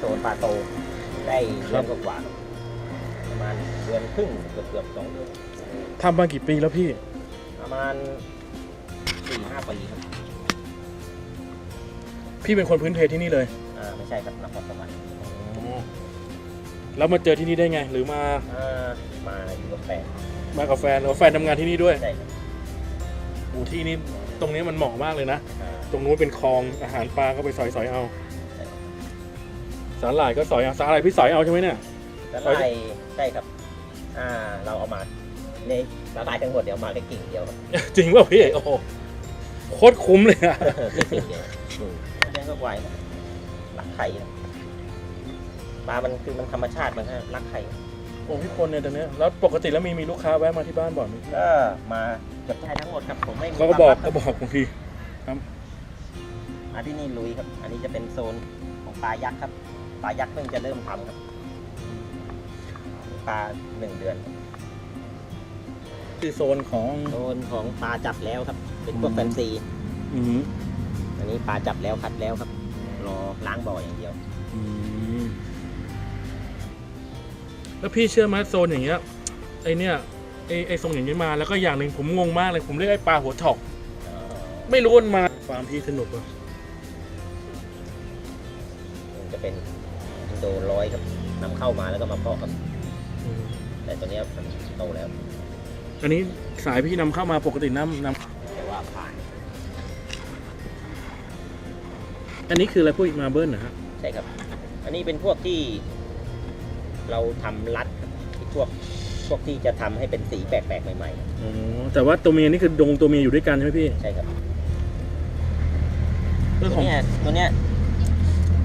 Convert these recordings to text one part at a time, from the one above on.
โซนปลาโต ได้เดือนกว่าๆครับประมาณเดือนครึ่งเกือบเกือบๆสองเดือนทำมากี่ปีแล้วพี่ ประมาณสี่ห้าปีครับพี่เป็นคนพื้นเพที่นี่เลยอ่าไม่ใช่ครับนครสวรรค์แล้วมาเจอที่นี่ได้ไง หรือมาอ่ามาอยู่กับแฟนมากับแฟนหรือว่าแฟนทำงานที่นี่ด้วยใช่ครับโอ้ที่นี่ตรงนี้มันเหมาะมากเลยนะ อ่าตรงนู้นเป็นคลองอาหารปลาก็ไปสอยสอยเอา สาหร่ายก็สอยเอาสาหร่ายพี่สอยเอาใช่ไหมเนี่ยแล้วซอยไล่ใช่ครับ อ่า เราเอามาในละลายทั้งหมดเดี๋ยวเอามาแค่กิ่งเดียวครับจริงเปล่าพี่โอ้โหโคตรคุ้มเลยอะแค่กิ่งเดียวอืมเลี้ยงก็ไวนะรักไข่นะปลามันคือมันธรรมชาติมันก็รักไข่โอ้พี่คนเนี่ยตอนเนี้ยแล้วปกติแล้วมีมีลูกค้าแวะมาที่บ้านบ่อยไหมก็มาเกือบได้ทั้งหมดครับผมไม่มีเขาก็บอกคก็วามลับอกบางทีมาที่นี่ลุยครับ อันนี้จะเป็นโซนของปลายักษ์ครับ ปลายักษ์เพิ่งจะเริ่มทำครับปลาหนึ่งเดือน คือโซนของ โซนของปลาจับแล้วครับ เป็นพวกแฟนซีอืมอันนี้ปลาจับแล้วคัดแล้วครับ รอล้างบ่ออย่างเดียว อืมแล้วพี่เชื่อไหมโซนอย่างเงี้ยไอเนี่ยไอไอทรงอย่างนี้มาแล้วก็อย่างหนึ่งผมงงมากเลยผมเรียกไอปลาหัวถอก ไม่รู้มันมาฟาร์มพี่สนุกอะมันจะเป็นอิน โดร้อยครับนำเข้ามาแล้วก็มาเพาะครับอืมแต่ตัวเนี้ยมันโตแล้ว อันนี้สายพี่นำเข้ามาปกติน้ำนแต่ว่าผ่านำอันนี้คืออะไรพวกอีกมาเบิลนะฮะใช่ครับ อันนี้เป็นพวกที่เราทำรัดครับที่พวกพวกที่จะทำให้เป็นสีแปลกๆใหม่อ๋อแต่ว่าตัวเมียนี่คือดงตัวเมียอยู่ด้วยกันใช่ไหมพี่ๆใช่ครับ เรื่องตัขวองเนี้ยตัวเนี้ย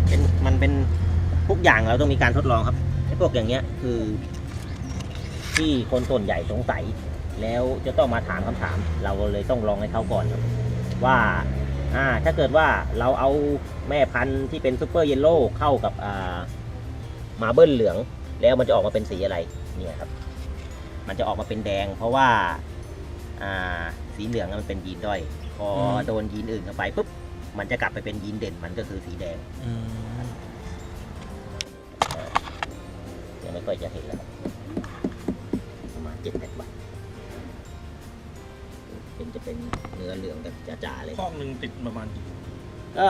เป็นมันเป็น ทุกอย่างเราต้องมีการทดลองครับไอ้พวกอย่างเงี้ยคือ ที่คนส่วนใหญ่สงสัย แล้วจะต้องมาถามคำถาม เราเลยต้องลองให้เขาก่อนครับว่าอ่าถ้าเกิดว่าเราเอาแม่พันธุ์ที่เป็นซูเปอร์เยลโล่เข้ากับอ่ามาเบิ้ลเหลือง แล้วมันจะออกมาเป็นสีอะไรเนี่ยครับ มันจะออกมาเป็นแดง เพราะว่าอ่าสีเหลืองมันเป็นยีนด้อย พอโดนยีนอื่นเข้าไปปุ๊บมันจะกลับไปเป็นยีนเด่นมันก็คือสีแดง ไม่ค่อยจะเห็นแล้วครับประมาณเจ็ดแปดบาทเป็นจะเป็นเนื้อเหลืองแบบจ๋าๆเลยข้องหนึ่งติดประมาณกี่ก็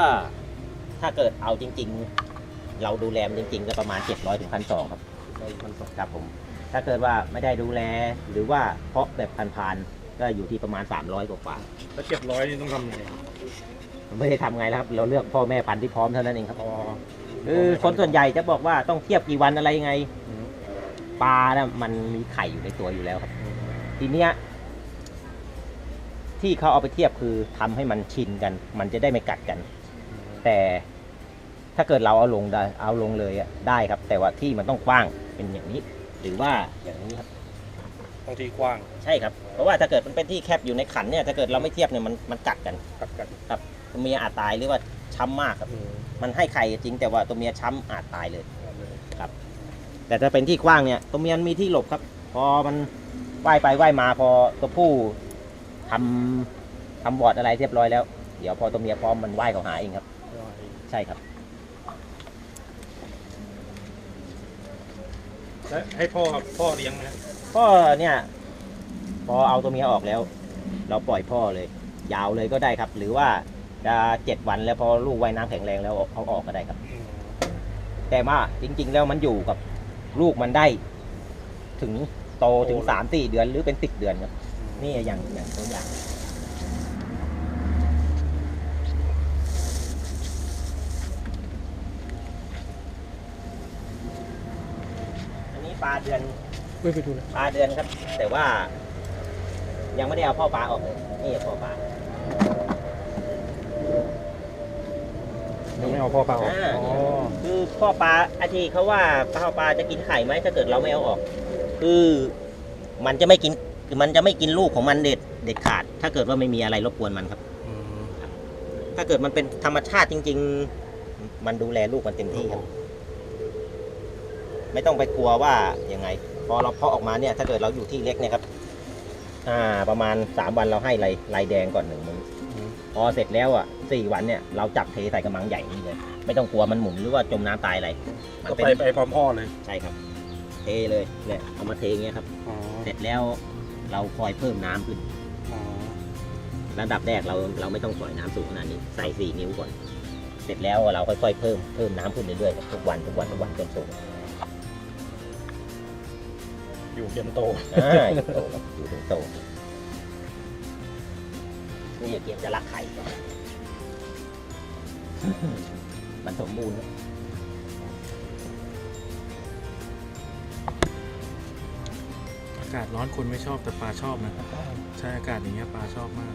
ถ้าเกิดเอาจริง ๆ เราดูแลมันจริง ๆ ก็ประมาณ700ถึงพันสองครับร้อยพันสองครับผม ถ้าเกิดว่าไม่ได้ดูแลหรือว่าเพาะแบบพันๆก็อยู่ที่ประมาณ300กว่าแล้วเจ็ดร้อยนี่ต้องทำยังไงๆไม่ได้ทำไงแล้วครับ เราเลือกพ่อแม่พันธุ์ที่พร้อมเท่านั้นเองครับ อ๋อ คือคนส่วนใหญ่จะบอกว่าต้องเทียบกี่วันอะไรยังไง อืม ปลานะมันมีไข่อยู่ในตัวอยู่แล้วครับ ทีเนี้ยที่เขาเอาไปเทียบคือทำให้มันชินกัน มันจะได้ไม่กัดกัน แต่ถ้าเกิดเราเอาลงได้เอาลงเลยอะได้ครับ แต่ว่าที่มันต้องกว้างเป็นอย่างนี้ หรือว่าอย่างนี้ครับบางทีกว้างใช่ครับเพราะว่าถ้าเกิดมันเป็นที่แคบอยู่ในขันเนี่ยถ้าเกิดเราไม่เทียบเนี่ยมันมันกัดกันกัดกันตัวเมียอาจตายหรือว่าช้ำมากครับอืมมันให้ไข่จริงแต่ว่าตัวเมียช้ำอาจตายเลย แต่ถ้าเป็นที่กว้างเนี่ยตัวเมียมันมีที่หลบครับ พอมันว่ายไปว่ายมาพอตัวผู้ทำทำบอร์ดอะไรเรียบร้อยแล้ว เดี๋ยวพอตัวเมียพร้อมมันว่ายเข้าหาเองครับ ใช่ครับแล้วให้พ่อพ่อเลี้ยงไหมพ่อเนี่ย พอเอาตัวเมียออกแล้ว เราปล่อยพ่อเลย ยาวเลยก็ได้ครับ หรือว่าจะเจ็ดวันแล้วพอลูกว่ายน้ำแข็งแรงแล้วเอาออกก็ได้ครับ แต่ว่าจริง ๆ แล้วมันอยู่กับ ลูกมันได้ ถึงโตถึงสามสี่เดือนหรือเป็นสิบเดือนครับ นี่อย่างอย่างตัวอย่าง อันนี้ปลาเดือนเว้ยไปดูนะปลาเดือนครับ แต่ว่า ยังไม่ได้เอาพ่อปลาออกเลยนี่พ่อปลา ยังไม่เอาพ่อเปล่าอ่า อ๋อคือพ่อปลาอาทีเขาว่าพ่อปลาจะกินไข่ไหมถ้าเกิดเราไม่เอาออก คือมันจะไม่กินคือมันจะไม่กินลูกของมันเด็ดเด็ดขาด ถ้าเกิดว่าไม่มีอะไรรบกวนมันครับ อืมถ้าเกิดมันเป็นธรรมชาติจริง ๆ มันดูแลลูกมันเต็มที่ครับ ไม่ต้องไปกลัวว่ายังไง พอเราเพาะออกมาเนี่ย ถ้าเกิดเราอยู่ที่เล็กเนี่ยครับ อ่า ประมาณสามวันเราให้ลายลายแดงก่อนหนึ่งมื้ออืม พอเสร็จแล้วอะสี่วันเนี่ยเราจับเทใส่กระมังใหญ่นี่เลยไม่ต้องกลัวมันหมุนหรือว่าจมน้ำตายอะไรมันก็เป็นไปไปพร้อมพ่อเลยใช่ครับ เทเลยเนี่ยเอามาเทอย่างเงี้ยครับ อ๋อเสร็จแล้วเราคอยเพิ่มน้ำขึ้น อ๋อระดับแรกเราเราไม่ต้องปล่อยน้ำสูงขนาดนี้ใส่สี่นิ้วก่อน เสร็จแล้วเราค่อยๆเพิ่มเพิ่มน้ำขึ้นเรื่อยๆครับทุกวันทุกวันทุกวันจนสูงอยู่เตรียมโต อ่าอยู่โตครับอยู่ถึงโต นี่อย่าเกียมจะรักไข่ก่อนมันสมบูรณ์นะอากาศร้อนคนไม่ชอบแต่ปลาชอบนะใช่อากาศอย่างเงี้ยปลาชอบมาก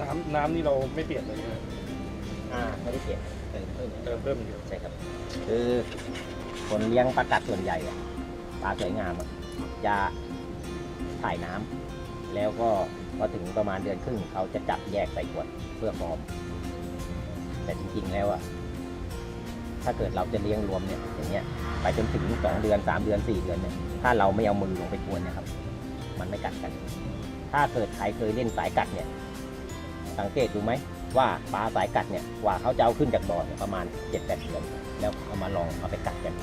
น้ำน้ำนี่เราไม่เปลี่ยนเลยนะอ่าไม่ได้เปลี่ยนเติมเพิ่มเติมเพิ่มอย่างเดียวใช่ครับ คือคนเลี้ยงปลากัดส่วนใหญ่อะปลาสวยงามอะ จะถ่ายน้ำแล้วก็พอถึงประมาณเดือนครึ่งเขาจะจับแยกใส่ขวดเพื่อฟอร์มแต่จริงๆแล้วอะถ้าเกิดเราจะเลี้ยงรวมเนี่ยอย่างเงี้ยไปจนถึงสองเดือนสามเดือนสี่เดือนเนี่ยถ้าเราไม่เอามือลงไปกวนเนะครับ มันไม่กัดกัน ถ้าเกิดใครเคยเล่นสายกัดเนี่ย สังเกตดูไหมว่าปลาสายกัดเนี่ยกว่าเขาจะเอาขึ้นจากบ่อเนี่ยประมาณเจ็ดแปดเดือน แล้วเอามาลองเอาไปกัดกัน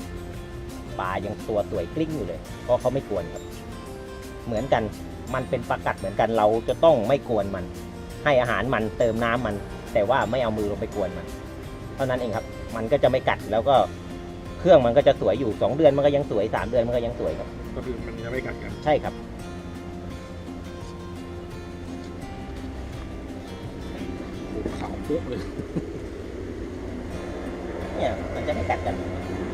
ปลายังตัวสวยกลิ้งอยู่เลย เพราะเขาไม่กวนครับ เหมือนกันมันเป็นปลากัดเหมือนกันเราจะต้องไม่กวนมัน ให้อาหารมันเติมน้ำมัน แต่ว่าไม่เอามือลงไปกวนมัน เท่านั้นเองครับ มันก็จะไม่กัดแล้วก็เครื่องมันก็จะสวยอยู่สองเดือนมันก็ยังสวยสามเดือนมันก็ยังสวยครับ ก็คือมันจะไม่กัดกัน ใช่ครับ ขาวปุ๊บเลย เนี่ยมันจะไม่กัดกันธ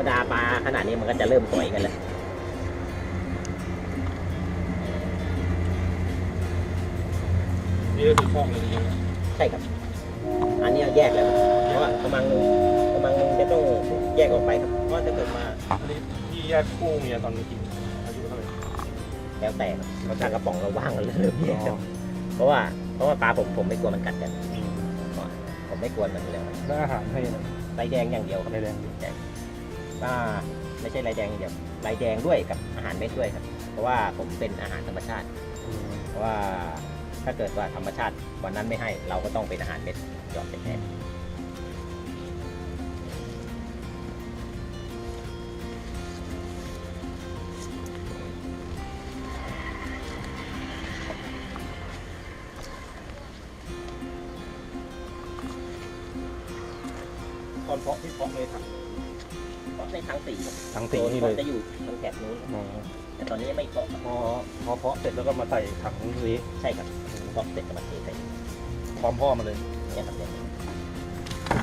รรมดาปลาขนาดนี้มันก็จะเริ่มสวยกันแล้วนี่ก็คือคอกเลยจริงใช่ครับ อันเนี้ยแยกแล้วครับเพราะว่ากระมังหนึงกระมังหนึงจะต้องแยกออกไปครับเพราะว่าถ้าเกิดมาๆอันนี้ที่แยกคู่เมียตอนนี้กี่อายุเท่าไหร่แล้วแต่ครับเราถ้ากระป๋องเราว่างเราเริ่มแยกครับเพราะว่าเพราะว่าปลาผมผมไม่กลัวมันกัดกันผมไม่กลัวมันอยู่แล้วแล้วอาหารให้นะลายแดงอย่างเดียวครับในแดง ก็ไม่ใช่ลายแดงอย่างเดียวลายแดงด้วยกับอาหารเม็ดด้วยครับ เพราะว่าผมเป็นอาหารธรรมชาติ เพราะว่าถ้าเกิดว่าธรรมชาติวันนั้นไม่ให้เราก็ต้องเป็นอาหารเม็ดหยอดเป็นแทนตอนเพาะที่เพาะเลยครับ ในทางสีครับทั้งสีนี่เลย จะอยู่ทางแถบนู้นอ๋อแต่ตอนนี้ไม่เพาะพอพอเพาะเสร็จแล้วก็มาใส่ถังนี้ใช่ครับเพาะเสร็จก็มาเทใส่พร้อมพ่อมาเลยเนี่ยครับเนี่ย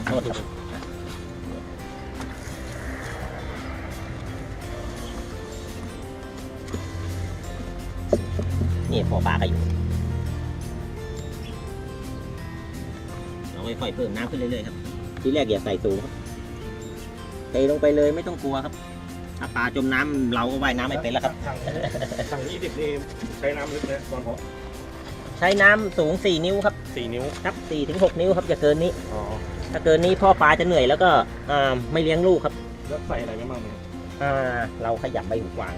โทษครับนี่พอปลาก็อยู่เราค่อยๆเพิ่มน้ำขึ้นเรื่อยๆครับ ทีแรกอย่าใส่สูงครับ เทลงไปเลยไม่ต้องกลัวครับ ถ้าปลาจมน้ำเราก็ว่ายน้ำไม่เป็นแล้วครับถังถังยี่สิบนี่ใช้น้ำลึกนะตอนเพาะใช้น้ำสูง 4 นิ้วครับสี่นิ้ว ครับ4ถึง6นิ้วครับอย่าเกินนี้ อ๋อ ถ้าเกินนี้พ่อปลาจะเหนื่อยแล้วก็อ่าไม่เลี้ยงลูกครับแล้วใส่อะไรไม่บ้างเนี่ยอ่าเราขยำใบหูกวาง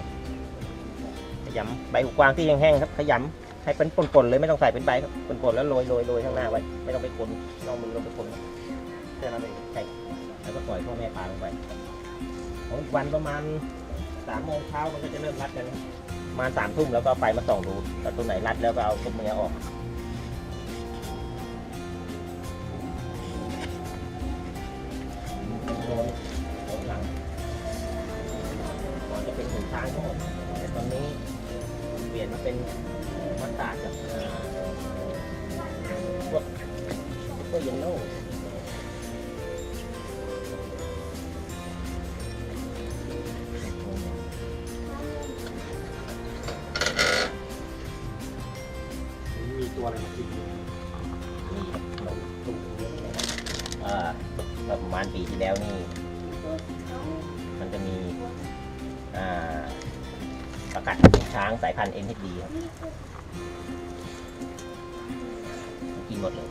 ขยำใบหูกวางที่แห้งๆครับ ขยำให้เป็นป่นๆเลยไม่ต้องใส่เป็นใบครับป่นๆแล้วโรยโรยโรยข้างหน้าไว้ ไม่ต้องไปคนลองมือลงไปคนครับแค่นั้นเองใช่ แล้วก็ปล่อยพ่อแม่ปลาลงไปของวันประมาณสามโมงเช้ามันก็จะเริ่มรัดกันประมาณสามทุ่มแล้วก็ไฟมาส่องดูแล้วตัวไหนรัดแล้วก็เอาตัวเมียออกโดนหลังก่อนจะเป็นหูช้างทั้งแต่ตอนนี้เปลี่ยนมาเป็นมัสตาร์ดกับเอ่อพวกเปอร์เยลโล่ เมื่อประมาณปีที่แล้วนี่ มันจะมีอ่าประกัดช้างสายพันธุ์ NHD ครับมันกินหมดเลย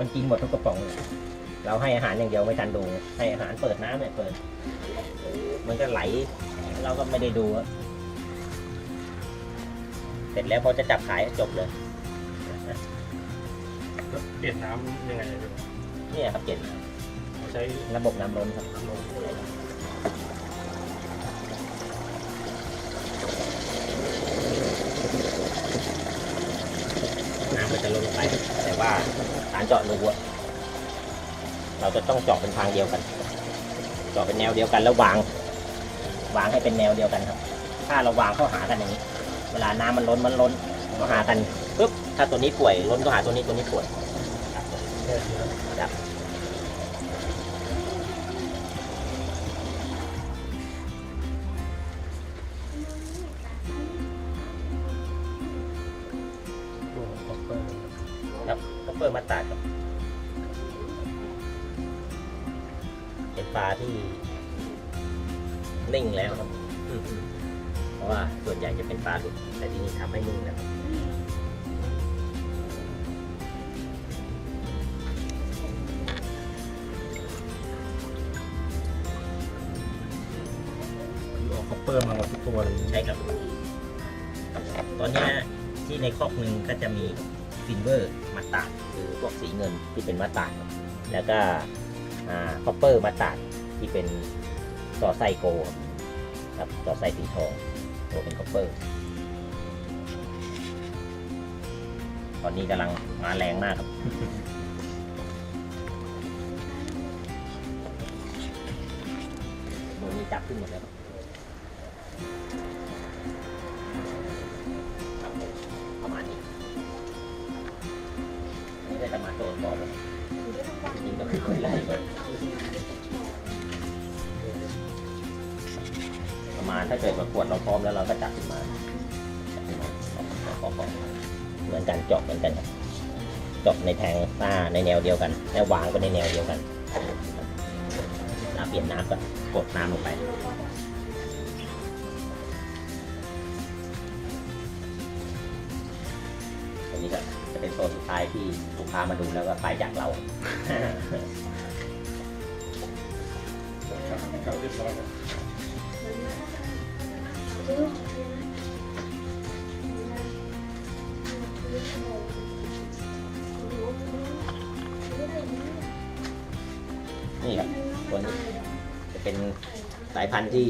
มันกินหมดทุกกระป๋องเลยเราให้อาหารอย่างเดียวไม่ทันดู ให้อาหารเปิดน้ำเนี่ยเปิด มันก็ไหล เราก็ไม่ได้ดูอะเสร็จแล้วพอจะจับขายก็จบเลยแล้วเปลี่ยนน้ำยังไง เนี่ยเนี่ยครับเปลี่ยนใช้ระบบน้ำล้นครับน้ำมันจะล้นไป แต่ว่าการเจาะรูอะเราจะต้องเจาะเป็นทางเดียวกัน เจาะเป็นแนวเดียวกันแล้ววาง วางให้เป็นแนวเดียวกันครับ ถ้าเราวางเข้าหากันอย่างนี้ เวลาน้ำมันล้นมันล้นก็หากันปุ๊บถ้าตัวนี้ป่วยล้นก็หาตัวนี้ตัวนี้ป่วย ต้อปเปอร์ครับก็เปิดมาตัดครับเป็นปลาที่นิ่งแล้วครับ เพราะว่าส่วนใหญ่จะเป็นปลาหลุดแต่ที่นี่ทำให้นิ่งนะครับ ตัวเลยใช่ครับ ตอนเนี้ยที่ในคอกหนึ่งก็จะมีซิลเวอร์มาตาดคือพวกสีเงินที่เป็นมาตาดครับแล้วก็คอปเปอร์มาตาดที่เป็นต่อไซโกครับต่อไซสีทองตัวเป็นคอปเปอร์ตอนนี้กำลังมาแรงมากครับโดนนี้จับขึ้นหมดแล้ว ถ้าเกิดประกวดเราพร้อมแล้วเราก็จับขึ้นมาจับขึ้นมาพร้อเหมือนกันเจาะเหมือนกันครับเจาะในแทงหน้าในแนวเดียวกันแล้ววางก็ในแนวเดียวกันแล้วเปลี่ยนน้ำก็กดน้ำลงไปอันนี้ก็จะเป็นโซนสุดท้ายที่ลูกค้ามาดูแล้วก็ไปจากเราครับเรียบร้อย สายพันธุ์ที่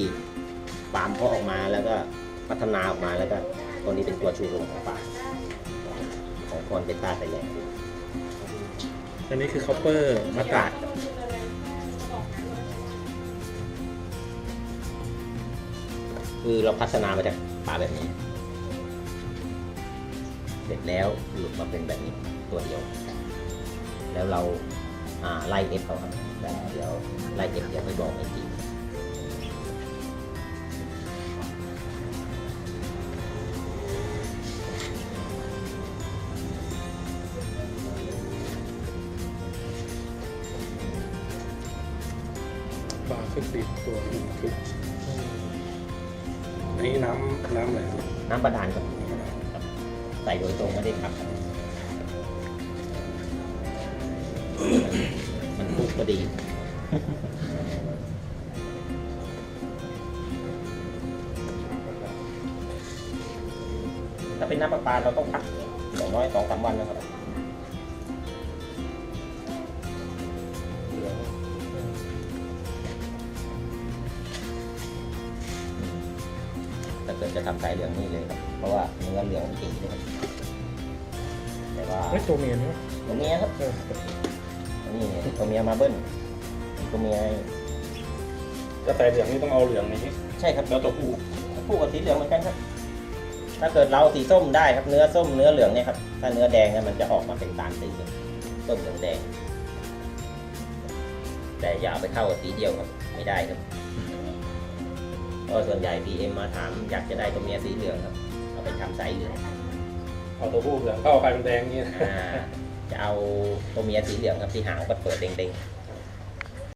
ฟาร์มเพาะออกมาแล้วก็พัฒนาออกมาแล้วก็ตัวนี้เป็นตัวชูโรงของฟาร์มของคอนเป็นต้าไซแลนด์อันนี้คือคอปเปอร์มาตาดคือเราพัฒนามาจากปลาแบบนี้ เสร็จแล้วหลุดมาเป็นแบบนี้ตัวเดียว แล้วเราอ่าไล่เอฟเขาครับแต่เดี๋ยวไล่เอฟเดี๋ยวไปบอกอีก ขึ้นสีตัวคืออันนี้น้ำน้ำอะไรครับน้ำประดานครับใส่โดยตรงไม่ได้ครับ มันคลุกพอดีถ้าเป็นน้ำประปาเราต้องพักอย่างน้อยสองสามวันนะครับ ถ้าเกิดจะทำสายเหลืองนี่เลยครับเพราะว่าเนื้อเหลืองจริงเลยครับแต่ว่าไม่ตัวเมียนี่ตัวเมียครับนี่ตัวเมียมาเบิ้ลตัวเมียก็แต่เหลืองนี่ต้องเอาเหลืองนี้ใช่ครับแล้วตัวผู้คู่กับสีเหลืองเหมือนกันครับ ถ้าเกิดเราสีส้มได้ครับเนื้อส้มเนื้อเหลืองเนี่ยครับถ้าเนื้อแดงเนี่ยมันจะออกมาเป็นตาลสีส้มเหลืองแดงแต่อย่าเอาไปเข้ากับสีเดียวครับ ไม่ได้ครับ เพราะส่วนใหญ่ PM มาถามอยากจะได้ตัวเมียสีเหลืองครับ เอาไปทำสายเหลืองเอาตัวผู้เหลืองเข้าไปเป็นแดงนี่นะอ่าจะเอาตัวเมียสีเหลืองครับที่หางเปิดๆเด้งๆ